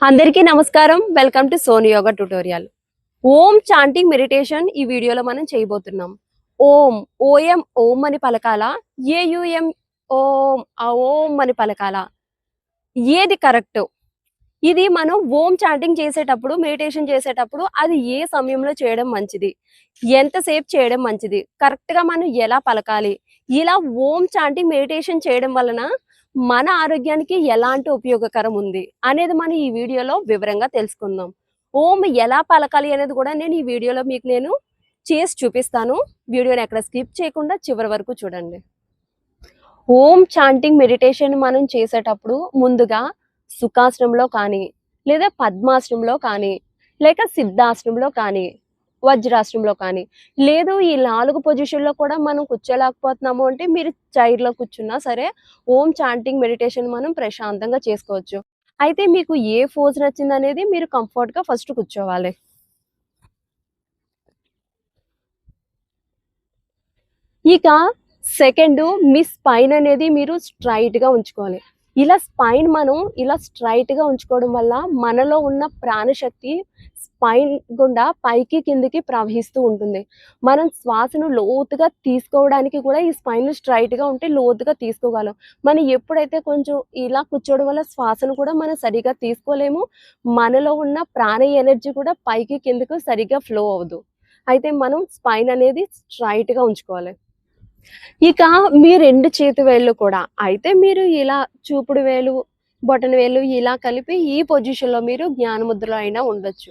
అందరికీ నమస్కారం. Welcome to Soni yoga tutorial Om chanting meditation ఈ వీడియోలో మనం చేయబోతున్నాం. ఓం ఓఎం ఓం అని పలకాల? ఏయుఎం ఓం ఆ ఓం అని పలకాల? ఏది కరెక్ట్ ఇది మనం ఓం చాంటింగ్ చేసేటప్పుడు మెడిటేషన్ చేసేటప్పుడు అది ఏ సమయంలో చేయడం మంచిది? ఎంతసేపు చేయడం మంచిది? కరెక్ట్గా మనం ఎలా పలకాలి? ఇలా ఓం చాంటింగ్ మెడిటేషన్ చేయడం వలన మన ఆరోగ్యానికి ఎలాంటి ఉపయోగకరం ఉంది అనేది మనం ఈ వీడియోలో వివరంగా తెలుసుకుందాం. ఓం ఎలా పలకాలి అనేది కూడా నేను ఈ వీడియోలో మీకు నేను చేసి చూపిస్తాను. వీడియోని ఎక్కడ స్కిప్ చేయకుండా చివరి వరకు చూడండి. ఓం చాంటింగ్ మెడిటేషన్ మనం చేసేటప్పుడు ముందుగా సుఖాసనంలో కానీ లేదా పద్మాసనంలో కానీ లేక సిద్ధాసనంలో కానీ వజ్రాశ్రంలో కానీ. లేదు ఈ నాలుగు పొజిషన్లో కూడా మనం కూర్చోలేకపోతున్నాము అంటే మీరు చైర్లో కూర్చున్నా సరే ఓం చాంటింగ్ మెడిటేషన్ మనం ప్రశాంతంగా చేసుకోవచ్చు. అయితే మీకు ఏ ఫోజ్ నచ్చింది అనేది మీరు కంఫర్ట్గా ఫస్ట్ కూర్చోవాలి. ఇక సెకండ్ మీ స్పైన్ అనేది మీరు స్ట్రైట్గా ఉంచుకోవాలి. ఇలా స్పైన్ మనం ఇలా స్ట్రైట్గా ఉంచుకోవడం వల్ల మనలో ఉన్న ప్రాణశక్తి స్పైన్ గుండా పైకి కిందికి ప్రవహిస్తూ ఉంటుంది. మనం శ్వాసను లోతుగా తీసుకోవడానికి కూడా ఈ స్పైన్ స్ట్రైట్గా ఉంటే లోతుగా తీసుకోగలం. మనం ఎప్పుడైతే కొంచెం ఇలా కూర్చోవడం వల్ల శ్వాసను కూడా మనం సరిగా తీసుకోలేము మనలో ఉన్న ప్రాణ ఎనర్జీ కూడా పైకి కిందకు సరిగా ఫ్లో అవ్వదు. అయితే మనం స్పైన్ అనేది స్ట్రైట్గా ఉంచుకోవాలి. ఇక మీ రెండు చేతి వేళ్ళు కూడా అయితే మీరు ఇలా చూపుడు వేలు బొటన వేలు ఇలా కలిపి ఈ పొజిషన్లో మీరు జ్ఞాన ముద్రలో అయినా ఉండొచ్చు.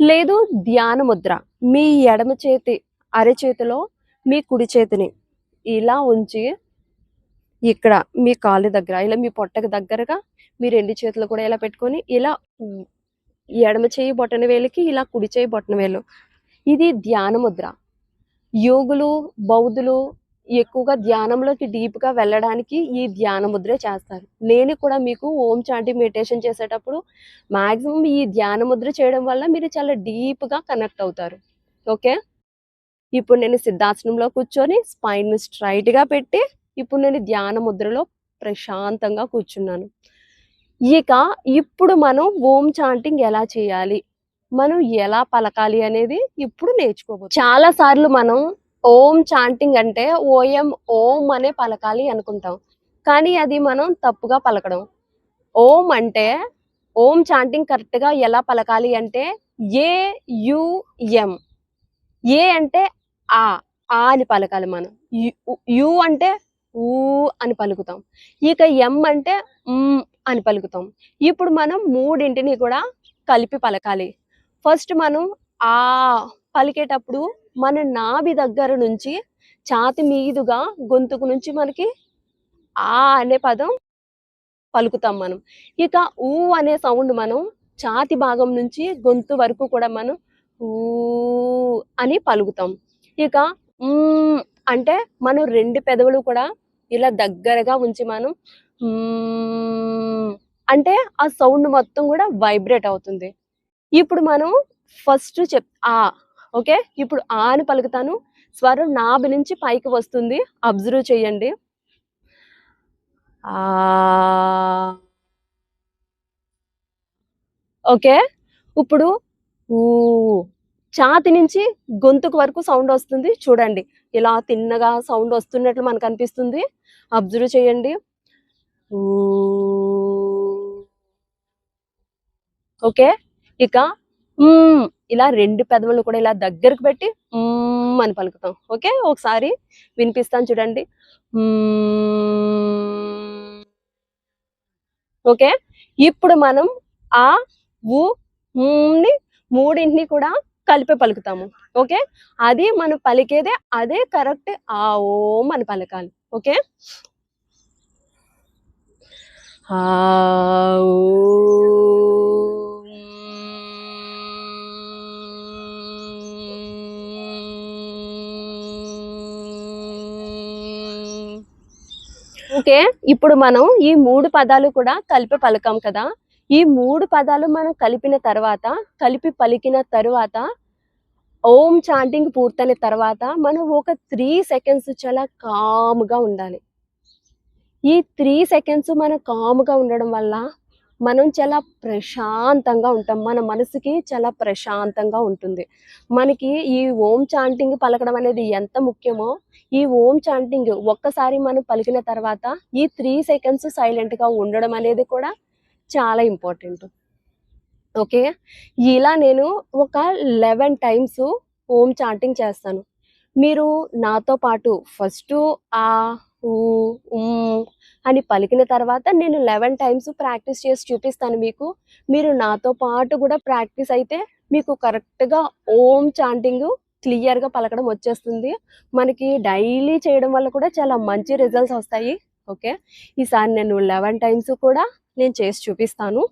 లేదు ధ్యాన ముద్ర మీ ఎడమ చేతి అరచేతిలో మీ కుడి చేతిని ఇలా ఉంచి ఇక్కడ మీ కాళ్ళు దగ్గర ఇలా మీ పొట్టకు దగ్గరగా మీ రెండు చేతులు కూడా ఇలా పెట్టుకొని ఇలా ఎడమ చేయి బొట్టన వేలుకి ఇలా కుడి చేయి బొట్టన వేలు. ఇది ధ్యాన ముద్ర యోగులు బౌద్ధులు ఎక్కువగా ధ్యానంలోకి డీప్గా వెళ్ళడానికి ఈ ధ్యాన ముద్రే చేస్తారు. నేను కూడా మీకు ఓం చాంటి మెడిటేషన్ చేసేటప్పుడు మాక్సిమం ఈ ధ్యాన ముద్ర చేయడం వల్ల మీరు చాలా డీప్గా కనెక్ట్ అవుతారు. ఓకే? ఇప్పుడు నేను సిద్ధాసనంలో కూర్చొని స్పైన్ స్ట్రైట్గా పెట్టి ఇప్పుడు నేను ధ్యాన ముద్రలో ప్రశాంతంగా కూర్చున్నాను. ఇక ఇప్పుడు మనం ఓం చాంటింగ్ ఎలా చేయాలి? మనం ఎలా పలకాలి అనేది ఇప్పుడు నేర్చుకోవచ్చు చాలా సార్లు మనం ఓం చాంటింగ్ అంటే ఓఎం ఓం అనే పలకాలి అనుకుంటాం. కానీ అది మనం తప్పుగా పలకడం. ఓం అంటే ఓం చాంటింగ్ కరెక్ట్గా ఎలా పలకాలి అంటే ఏ యుఎం ఏ అంటే ఆ ఆ అని పలకాలి మనం. యు- అంటే ఊ అని పలుకుతాం. ఇక ఎం అంటే అని పలుకుతాం. ఇప్పుడు మనం మూడింటిని కూడా కలిపి పలకాలి. ఫస్ట్ మనం ఆ పలికేటప్పుడు మన నాభి దగ్గర నుంచి ఛాతి మీదుగా గొంతుకు నుంచి మనకి ఆ అనే పదం పలుకుతాం మనం. ఇక ఊ అనే సౌండ్ మనం ఛాతి భాగం నుంచి గొంతు వరకు కూడా మనం ఊ అని పలుకుతాం. ఇక అంటే మనం రెండు పెదవులు కూడా ఇలా దగ్గరగా ఉంచి మనం అంటే ఆ సౌండ్ మొత్తం కూడా వైబ్రేట్ అవుతుంది. ఇప్పుడు మనం ఫస్ట్ చెప్ ఆ ఓకే? ఇప్పుడు ఆ అని పలుకుతాను. స్వరం నాభి నుంచి పైకి వస్తుంది. అబ్జర్వ్ చేయండి. ఓకే? ఇప్పుడు ఊ. ఛాతి నుంచి గొంతుకు వరకు సౌండ్ వస్తుంది. చూడండి. ఇలా తిన్నగా సౌండ్ వస్తున్నట్లు మనకు అనిపిస్తుంది. అబ్జర్వ్ చేయండి. ఓకే? ఇక ఇలా రెండు పెదవులు కూడా ఇలా దగ్గరకు పెట్టి అని పలుకుతాం. ఓకే? ఒకసారి వినిపిస్తాను చూడండి. ఓకే? ఇప్పుడు మనం ఆ ఊ మూడింటిని కూడా కలిపి పలుకుతాము. ఓకే? అది మనం పలికేదే అదే కరెక్ట్ ఆ ఓం అని పలకాలి. ఓకే? ఆ ఓకే ఇప్పుడు మనం ఈ మూడు పదాలు కూడా కలిపి పలకాం కదా. ఈ మూడు పదాలు మనం కలిపిన తర్వాత కలిపి పలికిన తర్వాత ఓం చాంటింగ్ పూర్తయిన తర్వాత మనం ఒక త్రీ సెకండ్స్ చాలా కామ్గా ఉండాలి. ఈ త్రీ సెకండ్స్ మనం కామ్గా ఉండడం వల్ల మనం చాలా ప్రశాంతంగా ఉంటాం. మన మనసుకి చాలా ప్రశాంతంగా ఉంటుంది. మనకి ఈ ఓం చాంటింగ్ పలకడం అనేది ఎంత ముఖ్యమో ఈ ఓం చాంటింగ్ ఒక్కసారి మనం పలికిన తర్వాత ఈ త్రీ సెకండ్స్ సైలెంట్గా ఉండడం అనేది కూడా చాలా ఇంపార్టెంట్. ఓకే? ఇలా నేను ఒక లెవెన్ టైమ్స్ ఓం చాంటింగ్ చేస్తాను. మీరు నాతో పాటు ఫస్ట్ ఆ అని పలికిన తర్వాత నేను లెవెన్ టైమ్స్ ప్రాక్టీస్ చేసి చూపిస్తాను మీకు. మీరు నాతో పాటు కూడా ప్రాక్టీస్ అయితే మీకు కరెక్ట్గా ఓం చాంటింగ్ క్లియర్గా పలకడం వచ్చేస్తుంది. మనకి డైలీ చేయడం వల్ల కూడా చాలా మంచి రిజల్ట్స్ వస్తాయి. ఓకే? ఈసారి నేను లెవెన్ టైమ్స్ కూడా నేను చేసి చూపిస్తాను.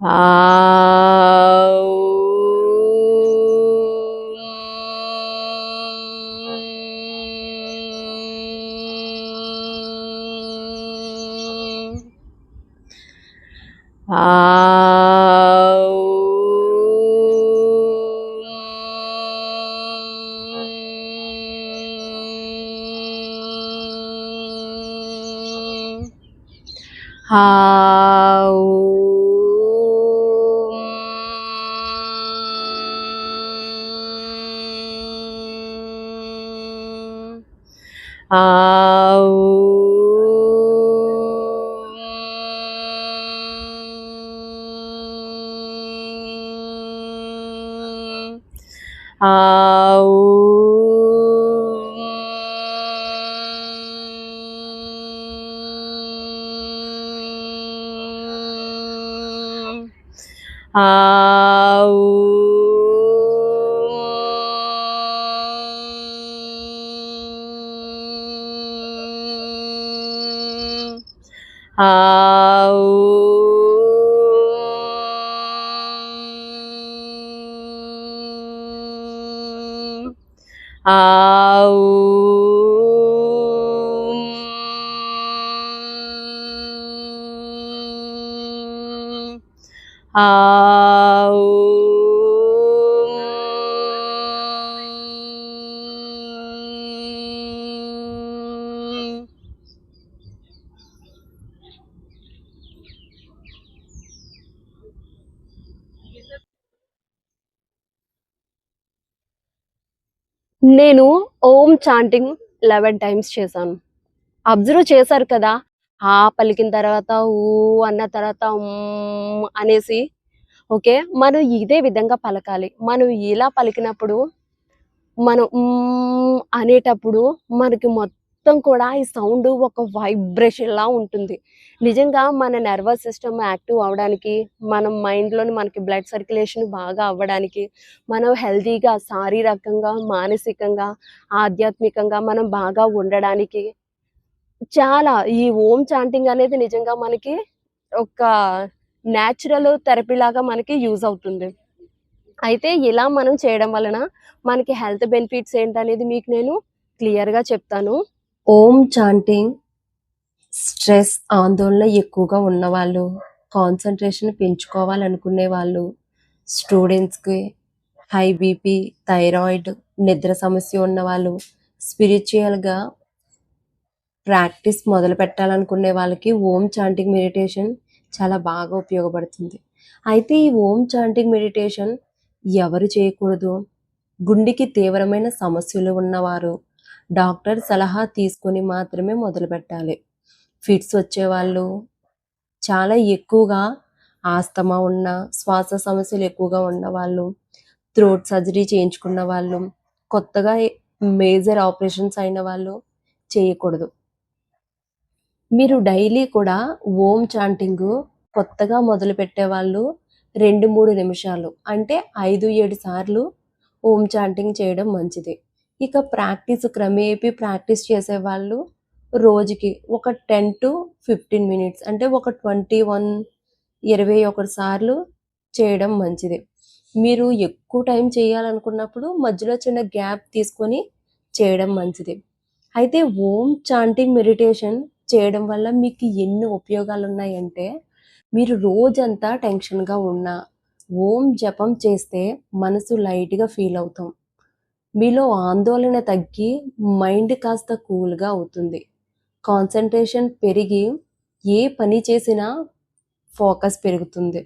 啊呜！啊呜！啊呜！Aum. Aum. How How How నేను ఓం చాంటింగ్ లెవెన్ టైమ్స్ చేశాను. అబ్జర్వ్ చేశారు కదా ఆ పలికిన తర్వాత ఊ అన్న తర్వాత ఉమ్ అనేసి. ఓకే మనం ఇదే విధంగా పలకాలి. మనం ఇలా పలికినప్పుడు మనం ఉమ్ అనేటప్పుడు మనకి మొత్తం మొత్తం కూడా ఈ సౌండ్ ఒక వైబ్రేషన్లా ఉంటుంది. నిజంగా మన నర్వస్ సిస్టమ్ యాక్టివ్ అవ్వడానికి మన మైండ్లోని మనకి బ్లడ్ సర్క్యులేషన్ బాగా అవ్వడానికి మనం హెల్తీగా శారీరకంగా మానసికంగా ఆధ్యాత్మికంగా మనం బాగా ఉండడానికి చాలా ఈ ఓం చాంటింగ్ అనేది నిజంగా మనకి ఒక న్యాచురల్ థెరపీ లాగా మనకి యూజ్ అవుతుంది. అయితే ఇలా మనం చేయడం వలన మనకి హెల్త్ బెనిఫిట్స్ ఏంటనేది మీకు నేను క్లియర్గా చెప్తాను. ఓం చాంటింగ్ స్ట్రెస్ ఆందోళన ఎక్కువగా ఉన్నవాళ్ళు కాన్సన్ట్రేషన్ పెంచుకోవాలనుకునే వాళ్ళు స్టూడెంట్స్కి హై బీపీ థైరాయిడ్ నిద్ర సమస్య ఉన్నవాళ్ళు స్పిరిచువల్గా ప్రాక్టీస్ మొదలు పెట్టాలనుకునే వాళ్ళకి ఓం చాంటింగ్ మెడిటేషన్ చాలా బాగా ఉపయోగపడుతుంది. అయితే ఈ ఓం చాంటింగ్ మెడిటేషన్ ఎవరు చేయకూడదు? గుండెకి తీవ్రమైన సమస్యలు ఉన్నవారు డాక్టర్ సలహా తీసుకొని మాత్రమే మొదలు పెట్టాలి ఫిట్స్ వచ్చేవాళ్ళు చాలా ఎక్కువగా ఆస్తమా ఉన్న శ్వాస సమస్యలు ఎక్కువగా ఉన్నవాళ్ళు థ్రోట్ సర్జరీ చేయించుకున్న వాళ్ళు కొత్తగా మేజర్ ఆపరేషన్స్ అయిన వాళ్ళు చేయకూడదు. మీరు డైలీ కూడా ఓం చాంటింగ్ కొత్తగా మొదలుపెట్టే వాళ్ళు రెండు మూడు నిమిషాలు అంటే ఐదు ఏడు సార్లు ఓం చాంటింగ్ చేయడం మంచిది. ఇక ప్రాక్టీస్ క్రమేపీ ప్రాక్టీస్ చేసేవాళ్ళు రోజుకి ఒక టెన్ టు ఫిఫ్టీన్ మినిట్స్ అంటే ఒక ట్వంటీ వన్ ఇరవై ఒకటి సార్లు చేయడం మంచిది. మీరు ఎక్కువ టైం చేయాలనుకున్నప్పుడు మధ్యలో చిన్న గ్యాప్ తీసుకొని చేయడం మంచిది. అయితే ఓం చాంటింగ్ మెడిటేషన్ చేయడం వల్ల మీకు ఎన్ని ఉపయోగాలు ఉన్నాయంటే మీరు రోజంతా టెన్షన్గా ఉన్నా ఓం జపం చేస్తే మనసు లైట్గా ఫీల్ అవుతాం. మీలో ఆందోళన తగ్గి మైండ్ కాస్త కూల్గా అవుతుంది. కాన్సన్ట్రేషన్ పెరిగి ఏ పని చేసినా ఫోకస్ పెరుగుతుంది.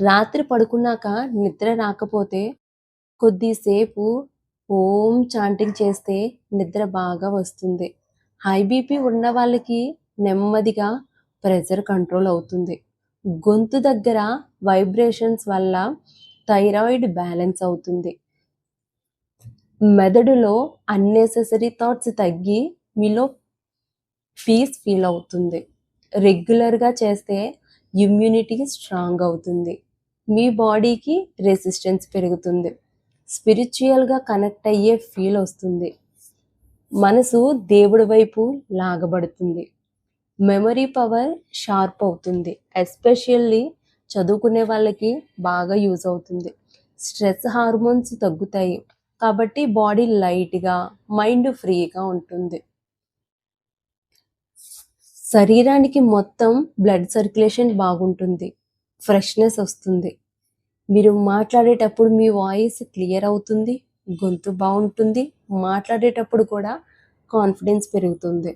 రాత్రి పడుకున్నాక నిద్ర రాకపోతే కొద్దిసేపు ఓం చాంటింగ్ చేస్తే నిద్ర బాగా వస్తుంది. హై బీపీ ఉన్న వాళ్ళకి నెమ్మదిగా ప్రెషర్ కంట్రోల్ అవుతుంది. గొంతు దగ్గర వైబ్రేషన్స్ వల్ల థైరాయిడ్ బ్యాలెన్స్ అవుతుంది. మెదడులో అన్నెసెసరీ థాట్స్ తగ్గి మీలో పీస్ ఫీల్ అవుతుంది. రెగ్యులర్గా చేస్తే ఇమ్యూనిటీ స్ట్రాంగ్ అవుతుంది. మీ బాడీకి రెసిస్టెన్స్ పెరుగుతుంది. స్పిరిచువల్గా కనెక్ట్ అయ్యే ఫీల్ వస్తుంది. మనసు దేవుడి వైపు లాగబడుతుంది. మెమరీ పవర్ షార్ప్ అవుతుంది. ఎస్పెషల్లీ చదువుకునే వాళ్ళకి బాగా యూజ్ అవుతుంది. స్ట్రెస్ హార్మోన్స్ తగ్గుతాయి. కాబట్టి బాడీ లైట్గా మైండ్ ఫ్రీగా ఉంటుంది. శరీరానికి మొత్తం బ్లడ్ సర్క్యులేషన్ బాగుంటుంది. ఫ్రెష్నెస్ వస్తుంది. మీరు మాట్లాడేటప్పుడు మీ వాయిస్ క్లియర్ అవుతుంది గొంతు బాగుంటుంది. మాట్లాడేటప్పుడు కూడా కాన్ఫిడెన్స్ పెరుగుతుంది.